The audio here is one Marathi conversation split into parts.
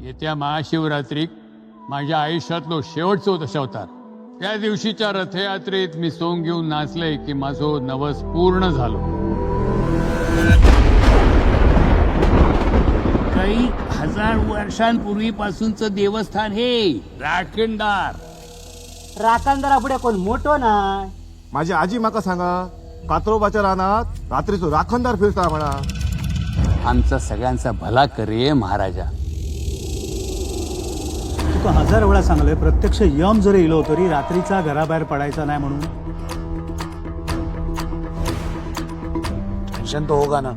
येत्या महाशिवरात्रीक माझ्या आयुष्यातलो शेवटचो दशावतार त्या दिवशीच्या रथयात्रेत मी सोंग घेऊन नाचले की माझो नवस पूर्ण झालो. काही हजार वर्षांपूर्वीपासूनच देवस्थान हे राखणदार. राखणदारा पुढे कोण मोठो नाय माझी आजी माका सांगा कात्रोबाच्या रानात रात्रीचो राखणदार फिरता म्हणा. आमचा सगळ्यांचा भला करे महाराजा. तुका हजार वेळा सांगलंय प्रत्यक्ष यम जरी इलो तरी रात्रीचा घराबाहेर पडायचा नाही म्हणून. टेन्शन तो होगा ना.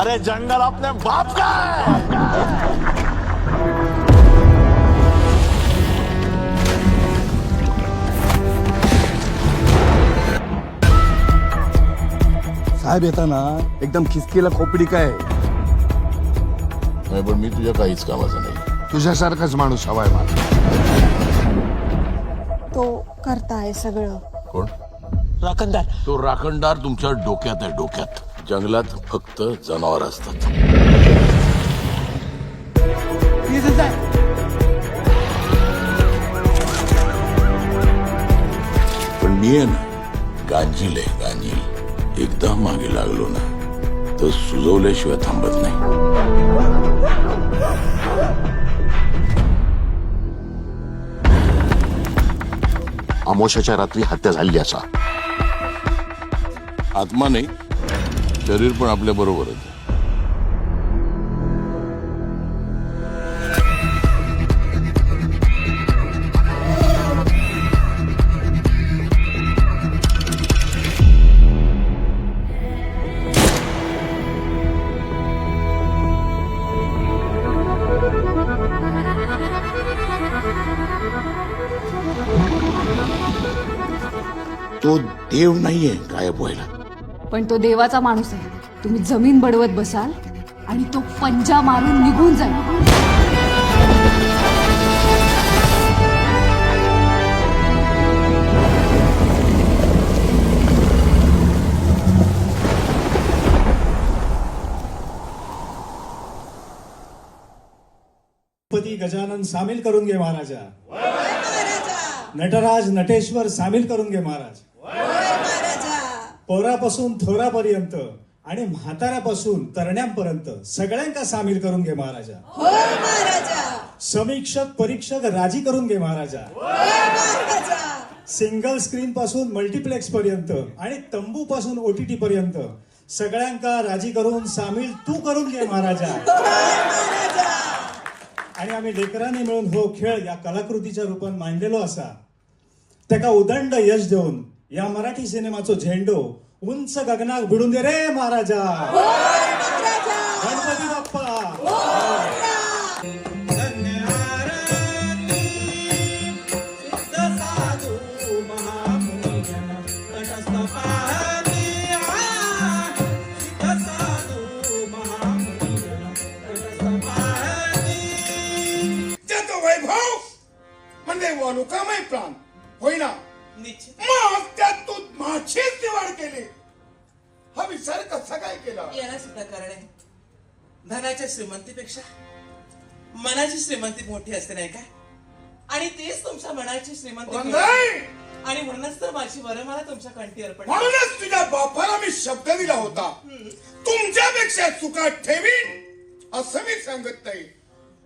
अरे जंगल आपले बाप काय साहेब येताना एकदम खिसकीला खोपडी काय? पण मी तुझ्या काहीच कामाचा नाही. तुझ्यासारखाच माणूस हवाय मला. तो करताय सगळं. कोण? राखणदार. तो राखणदार तुमच्या डोक्यात आहे डोक्यात. जंगलात फक्त जनावर असतात. पण मी आहे ना गांजील आहे गांजील. एकदा मागे लागलो ना तर सुजवल्याशिवाय थांबत नाही. अमोशाच्या रात्री हत्या झाली असा आत्मा नाही शरीर पण आपल्या बरोबर आहे. तो देव नाहीये गायब व्हायला. पण तो देवाचा माणूस आहे. तुम्ही जमीन बडवत बसाल आणि तो पंजा मारून निघून जाईल. गजानन सामील करून घे महाराजा. नटराज नटेश्वर सामील करून घे महाराज. पोरापासून थोरापर्यंत आणि म्हाताऱ्यापासून तरण्यांपर्यंत सगळ्यांका सामील करून घे महाराजा. समीक्षक परीक्षक राजी करून घे महाराजा. सिंगल स्क्रीन पासून मल्टिप्लेक्स पर्यंत आणि तंबू पासून ओटीटी पर्यंत सगळ्यांका राजी करून सामील तू करून घे महाराजा. आणि आम्ही लेकरांनी मिळून हो खेळ या कलाकृतीच्या रूपात मांडलेलो असा. त्याका उदंड यश देऊन या मराठी सिनेमाचो झेंडो उंच गगनाक भिडून दे रे महाराजा. मनाची श्रीमंती मोठी असते नाही का? आणि तेच तुमच्या मनाची श्रीमंती! आणि म्हणूनच तर माझी वरं मला तुमच्या कंठी अर्पण म्हणूनच तुझ्या बापाला मी शब्द दिला होता. तुमच्यापेक्षा चुका ठेवीन असं मी सांगत नाही.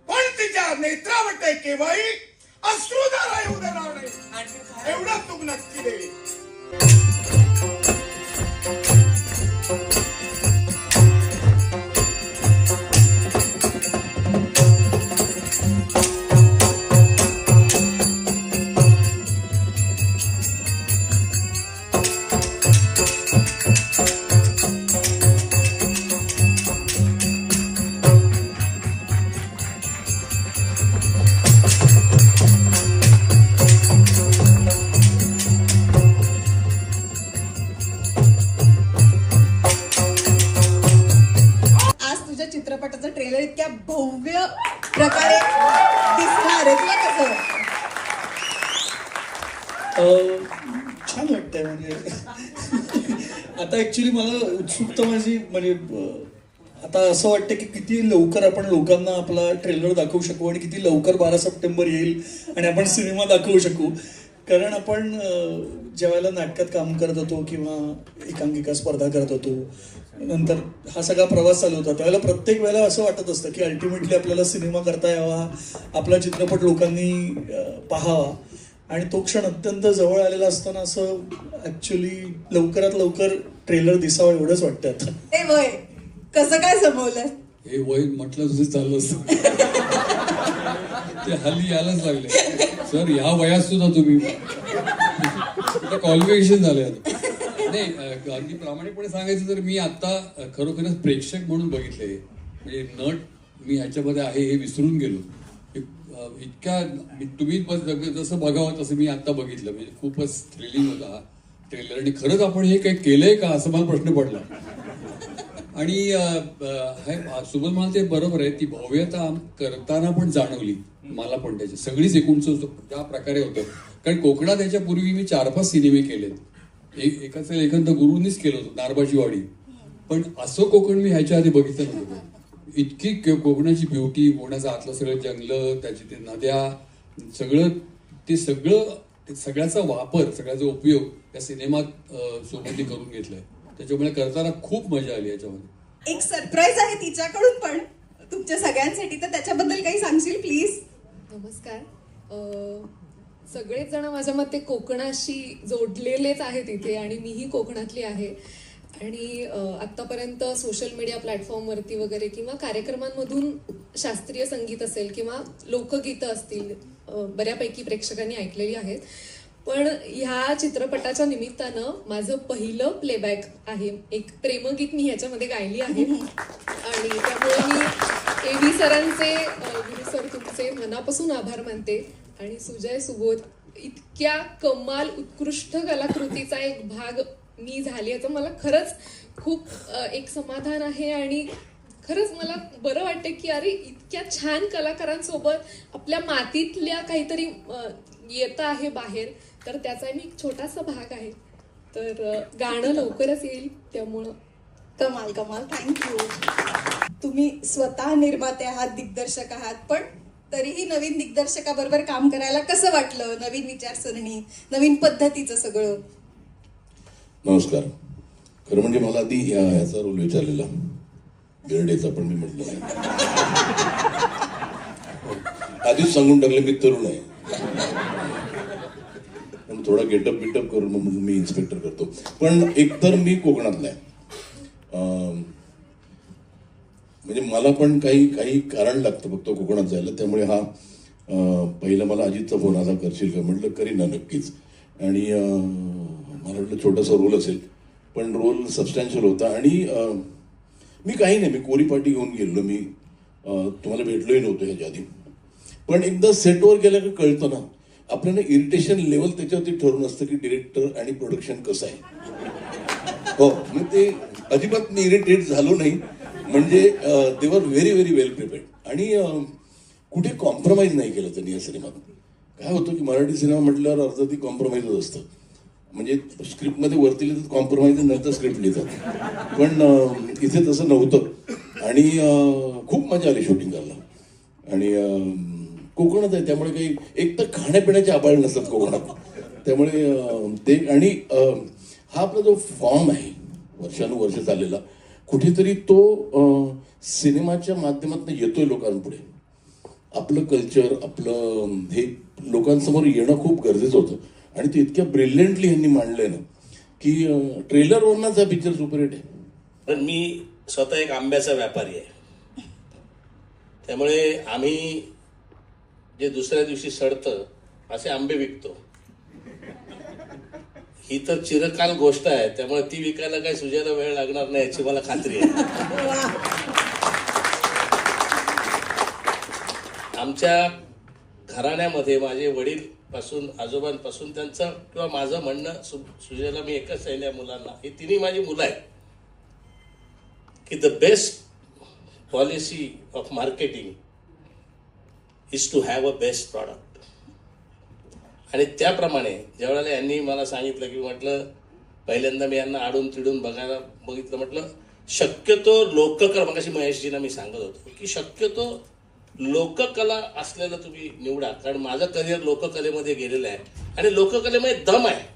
पण तिच्या नेत्रावटे केव्हाही अश्रुधारा येऊ देणार नाही. एवढं तू नक्की दे. प्रकारे दिसणार तुला कसं? छान वाटतंय म्हणजे. आता ऍक्च्युली मला उत्सुकता माझी म्हणजे आता असं वाटतं की किती लवकर आपण लोकांना आपला ट्रेलर दाखवू शकू आणि किती लवकर बारा सप्टेंबर येईल आणि आपण सिनेमा दाखवू शकू. कारण आपण अं, ज्या वेळेला नाटकात काम करत होतो किंवा एकांकिका स्पर्धा करत होतो नंतर हा सगळा प्रवास चालू होता. त्यावेळेला प्रत्येक वेळेला असं वाटत असतं की अल्टिमेटली आपल्याला सिनेमा करता यावा आपला चित्रपट लोकांनी पाहावा. आणि तो क्षण अत्यंत जवळ आलेला असताना असं ऍक्च्युली लवकरात लवकर ट्रेलर दिसावं एवढंच वाटतं आता. वय कसं काय समवलं हे वय म्हटलं तुझं चाललं असतं. ते हल्ली यायलाच लागले. सर ह्या वयात सुद्धा तुम्ही. क्वालिफिकेशन झाले आता. नाही अगदी प्रामाणिकपणे सांगायचं तर मी आता खरोखरच प्रेक्षक म्हणून बघितले. म्हणजे नट मी ह्याच्यामध्ये आहे हे विसरून गेलो. इतक्या तुम्ही जसं बघावं तसं मी आता बघितलं. म्हणजे खूपच थ्रिलिंग होता हा ट्रेलर आणि खरंच आपण हे काही केलंय का असं मला प्रश्न पडला. आणि अ, सुबल मला ते बरोबर आहे. ती भव्यता करताना पण जाणवली. मला पण त्याची सगळीच एकूणच ज्या प्रकारे होतं. कारण कोकणात याच्यापूर्वी मी चार पाच सिनेमे केलेत. एक एकाचं लेखन तर गुरुंनीच केलं होतं नारबाची वाडी पण असं कोकण मी ह्याच्या आधी बघितलं नव्हतं. इतकी कोकणाची ब्युटी कोकणाचं आतलं सगळं जंगलं त्याची ते नद्या सगळं ते सगळं सगळ्याचा वापर सगळ्याचा उपयोग त्या सिनेमात सोबती करून घेतलाय. त्याच्यामुळे करताना खूप मजा आली याच्यामध्ये. एक सरप्राईज आहे तिच्याकडून पण. तुमच्या सगळ्यांसाठी. तर त्याच्याबद्दल काही सांगशील प्लीज नमस्कार. सगळेच जण माझ्या मते कोकणाशी जोडलेलेच आहेत इथे आणि मीही कोकणातली आहे. आणि आत्तापर्यंत सोशल मीडिया प्लॅटफॉर्मवरती वगैरे किंवा कार्यक्रमांमधून शास्त्रीय संगीत असेल किंवा लोकगीतं असतील बऱ्यापैकी प्रेक्षकांनी ऐकलेली आहेत. पण ह्या चित्रपटाच्या निमित्तानं माझं पहिलं प्लेबॅक आहे. एक प्रेमगीत मी ह्याच्यामध्ये गायली आहे. आणि त्यामुळे मी ए व्ही सरांचे अ, तुमचे मनापासून आभार मानते. आणि सुजय सुबोध इतक्या कमाल उत्कृष्ट कलाकृतीचा एक भाग मी झाली. आहे तर मला खरंच खूप एक समाधान आहे. आणि खरंच मला बरं वाटतं की अरे इतक्या छान कलाकारांसोबत आपल्या मातीतल्या काहीतरी येत येतं आहे बाहेर. तर त्याचा मी एक छोटासा भाग आहे. तर गाणं लवकरच येईल त्यामुळं. कमाल कमाल. थँक्यू तुम्ही स्वतः निर्माते आहात दिग्दर्शक आहात पण तरीही नवीन दिग्दर्शकाबरोबर काम करायला कसं वाटलं? नवीन विचारसरणी नवीन पद्धतीचं सगळं? नमस्कार. खरं म्हणजे मला आधी ह्याचा याचा रोल विचारलेला. बेर्डेचा पण मी म्हटलं. आधीच सांगून टाकले मी तरुण आहे. पण थोडा गेटअप बिटअप करून मग म्हणून मी इन्स्पेक्टर करतो. पण एकतर मी कोकणातला आहे. म्हणजे मला पण काही काही कारण लागतं फक्त कोकणात जायला. त्यामुळे हा पहिलं पहिला मला अजितचा फोन आला करशील का? म्हटलं करीन ना नक्कीच. आणि मला वाटलं छोटासा रोल असेल. पण रोल सबस्टॅन्शियल होता. आणि मी काही नाही मी कोरी पार्टी घेऊन गेलो मी तुम्हाला भेटलोही नव्हतो ह्याच्या आधी. पण एकदा सेटवर गेल्या का कळतं ना आपल्याला इरिटेशन लेवल त्याच्यावरती ठरून असतं की डिरेक्टर आणि प्रोडक्शन कसं आहे. हो मग ते अजिबात मी इरिटेट झालो नाही. म्हणजे दे वर व्हेरी व्हेरी वेल प्रिपेअर्ड आणि कुठे कॉम्प्रोमाइज नाही केलं त्यांनी या सिनेमात. काय होतं की मराठी सिनेमा म्हटल्यावर अर्ध ती कॉम्प्रोमाइजच असतं. म्हणजे स्क्रिप्टमध्ये वरती लिहितात कॉम्प्रोमाइज नंतर स्क्रिप्ट लिहितात. पण इथे तसं नव्हतं. आणि खूप मजा आली शूटिंग करायला. आणि कोकणात आहे त्यामुळे काही एक तर खाण्यापिण्याचे आबाळ नसतात कोकणात. त्यामुळे ते आणि हा आपला जो फॉर्म आहे वर्षानुवर्ष चाललेला कुठेतरी तो सिनेमाच्या माध्यमातून येतोय लोकांपुढे. आपलं कल्चर आपलं हे लोकांसमोर येणं खूप गरजेचं होतं. आणि ते इतक्या ब्रिलियंटली ह्यांनी मांडलंय ना की ट्रेलरवरनाच हा पिक्चर सुपरहिट आहे. पण मी स्वतः एक आंब्याचा व्यापारी आहे. त्यामुळे आम्ही जे दुसऱ्या दिवशी सडतं असे आंबे विकतो. ही तर चिरकाल गोष्ट आहे त्यामुळे ती विकायला काही सुजयला वेळ लागणार नाही याची मला खात्री आहे. आमच्या घराण्यामध्ये माझे वडील पासून आजोबांपासून त्यांचं किंवा माझं म्हणणं सु सुजयला मी एकच आहे मुलांना. ही तिन्ही माझी मुलं आहेत. की the best policy of marketing is to have a best product आणि त्याप्रमाणे ज्यावेळेला यांनी मला सांगितलं की म्हटलं पहिल्यांदा मी यांना आडून तिडून बघायला बघितलं म्हटलं शक्यतो लोककला मगाशी महेशजींना मी सांगत होतो की शक्यतो लोककला असलेलं तुम्ही निवडा. कारण माझं करिअर लोककलेमध्ये गेलेलं आहे आणि लोककलेमध्ये दम आहे.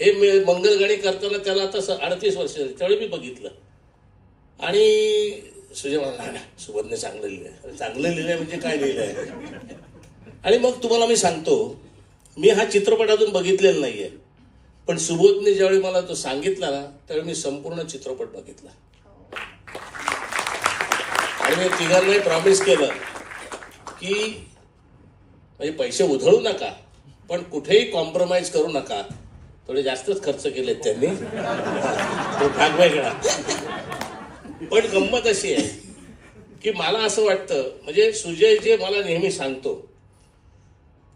हे मी मंगलगाणी करताना त्याला आता अडतीस वर्ष झाली त्यावेळी मी बघितलं. आणि सुजय म्हणाला "नाही, सुबोधने चांगलं लिहिलं चांगलं लिहिलंय म्हणजे काय लिहिलंय? आणि मग तुम्हाला मी सांगतो मी हा चित्रपटातून बघितलेला बघितलेला नाहीये. पण सुबोधने ज्यावेळी मला तो सांगितला ना त्यावेळी मी संपूर्ण चित्रपट बघितला. आणि मी तिघांनाही प्रॉमिस केलं की म्हणजे पैसे उधळू नका पण कुठेही कॉम्प्रोमाइज करू नका. थोडे जास्तच खर्च केलेत त्यांनी. तो भाग वेगळा. पण गंमत अशी आहे की मला असं वाटतं म्हणजे सुजय जे मला नेहमी सांगतो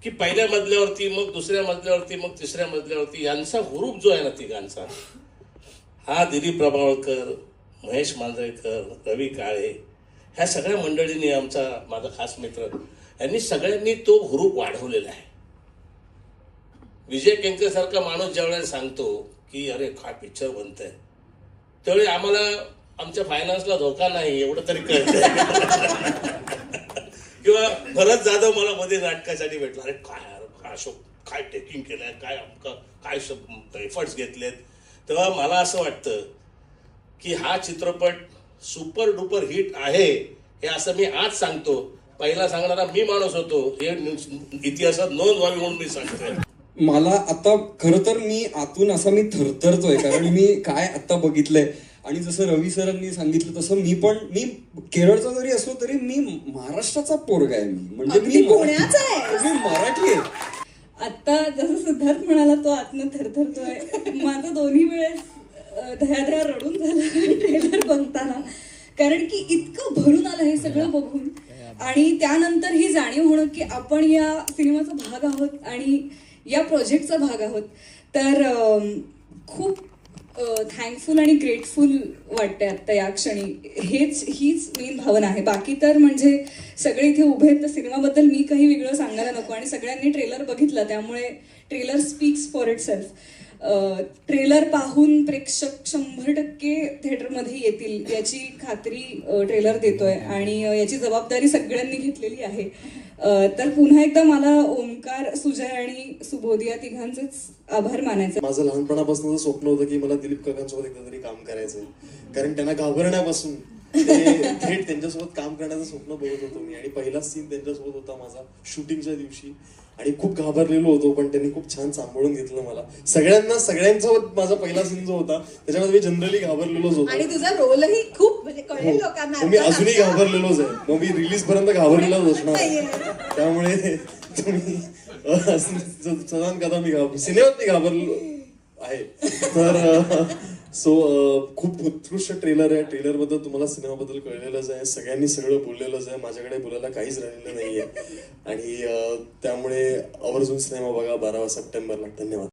की पहिल्या मजल्यावरती मग दुसऱ्या मजल्यावरती मग तिसऱ्या मजल्यावरती यांचा हुरूप जो आहे ना तिघांचा हा दिलीप प्रभावळकर महेश मांजरेकर रवी काळे ह्या सगळ्या मंडळींनी आमचा माझा खास मित्र यांनी सगळ्यांनी तो हुरूप वाढवलेला आहे. विजय केंकर सारखा माणूस ज्यावेळेला सांगतो की अरे काय पिक्चर बनतंय त्यावेळी आम्हाला आमच्या फायनान्सला धोका नाही एवढं तरी कळतंय. किंवा भरत जाधव मला मध्ये नाटकासाठी भेटला. अरे काय काय अशोक काय टेकिंग केलंय काय अमका काय एफर्ट्स घेतलेत. तेव्हा मला असं वाटतं की हा चित्रपट सुपर डुपर हिट आहे हे असं मी आज सांगतो. पहिला सांगणारा मी माणूस होतो हे इतिहासात नोंद व्हावी म्हणून मी सांगतोय. मला आता खरं तर मी आतून असा मी थरथरतोय कारण मी काय आता बघितलंय आणि जसं रवी सरांनी सांगितलं तसं मी पण मी केरळचा जरी असलो तरी मी महाराष्ट्राचा पोरगा आहे मी. म्हणजे मी पुण्याचा आहे. मी मराठी आहे. आता जसं सिद्धार्थ म्हणाला तो आतनं थरथरतोय. माझं दोन्ही वेळेस धयाधया रडून झालं ट्रेलर बघताना. कारण की इतकं भरून आलं हे सगळं बघून. आणि त्यानंतर ही जाणीव होणं की आपण या सिनेमाचा भाग आहोत आणि या प्रोजेक्टचा भाग आहोत. तर खूप थँकफुल आणि ग्रेटफुल वाटते आता या क्षणी. हेच हीच मेन भावना आहे. बाकी तर म्हणजे सगळे इथे उभे आहेत तर सिनेमाबद्दल मी काही वेगळं सांगायला नको. आणि सगळ्यांनी ट्रेलर बघितला त्यामुळे trailer speaks for itself trailer पाहून प्रेक्षक शंभर टक्के थिएटरमध्ये येतील याची खात्री ट्रेलर देतोय. आणि याची जबाबदारी सगळ्यांनी घेतलेली आहे. तर पुन्हा एकदा मला ओंकार सुजय आणि सुबोध या तिघांचेच आभार मानायचे. माझं लहानपणापासून स्वप्न होतं की मला दिलीप काकांसोबत एकदा तरी काम करायचंय. कारण त्यांना घाबरण्यापासून थेट त्यांच्यासोबत काम करण्याचं स्वप्न बघत होतो मी. आणि पहिला सीन त्यांच्यासोबत होता माझा शूटिंगच्या दिवशी. आणि खूप घाबरलेलो होतो पण त्यांनी खूप छान सांभाळून घेतलं मला. सगळ्यांना सगळ्यांसोबत माझा पहिला सीन जो होता त्याच्यामध्ये मी जनरली घाबरलेलोच होतो. आणि तुझा रोलही खूप म्हणजे कळेल लोकांना हो. मी अजूनही घाबरलेलोच आहे. मग मी रिलीज पर्यंत घाबरलेलाच असणार. त्यामुळे तुम्ही सदान कदा मी घाबर सिनेमात मी घाबरलो आहे. तर सो uh, खूप उत्कृष्ट ट्रेलर आहे. ट्रेलरबद्दल तुम्हाला सिनेमाबद्दल कळलेलंच आहे. सगळ्यांनी सगळं बोललेलंच आहे. माझ्याकडे बोलायला काहीच राहिलेलं नाहीये. आणि uh, त्यामुळे आवर्जून सिनेमा बघा बारा सप्टेंबरला. धन्यवाद.